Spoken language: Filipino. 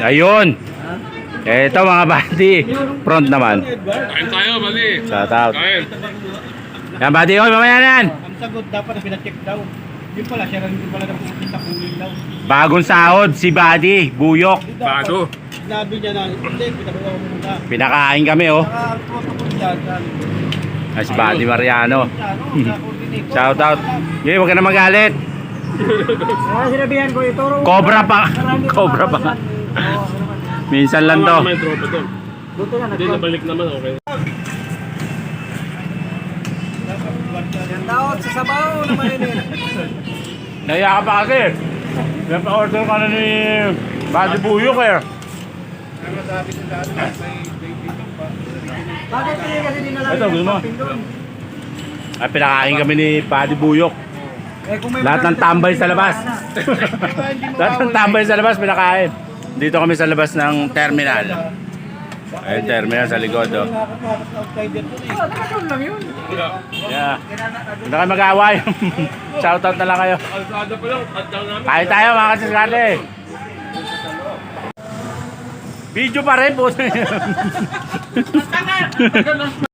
Ayun. Eto mga buddy. Front naman. Kain tayo, mali. Shout out. Kain. Yan buddy. Oy, mamaya na yan. Ang sagot dapat na pinacheck daw. Yun pala, siya rin din pala na pumunta kunin daw. Bagong sahod si buddy. Buyok. Bago. Sinabi niya na, hindi, pinabawa ko muna. Pinakain kami oh. Saka ang protocol dyan, si buddy Mariano. ano. Shout out. Okay, huwag ka na magalit. Ah, sinabihan ko, ituro. Cobra pa. Cobra pa. Minsan lang to. May tropa to. Buto na, Hindi, nabalik naman, okay. Yan daot sa sabaw na mainit. Naya ka pa kasi. Napa-order ka na ni Buddy Buyok eh. Bakit hindi kasi dinala Ito, gusto mo? Ay, pinakain kami ni Buddy Buyok. Eh, kung may Lahat ng tambay sa labas. Lahat ng tambay sa labas, pinakain. Dito kami sa labas ng terminal. Ayun, terminal sa likod. Oh. Ah, lang yun. Yeah. Hindi kayo mag-away. Shoutout na lang kayo. Kain tayo mga kasiskate. Video pa rin po.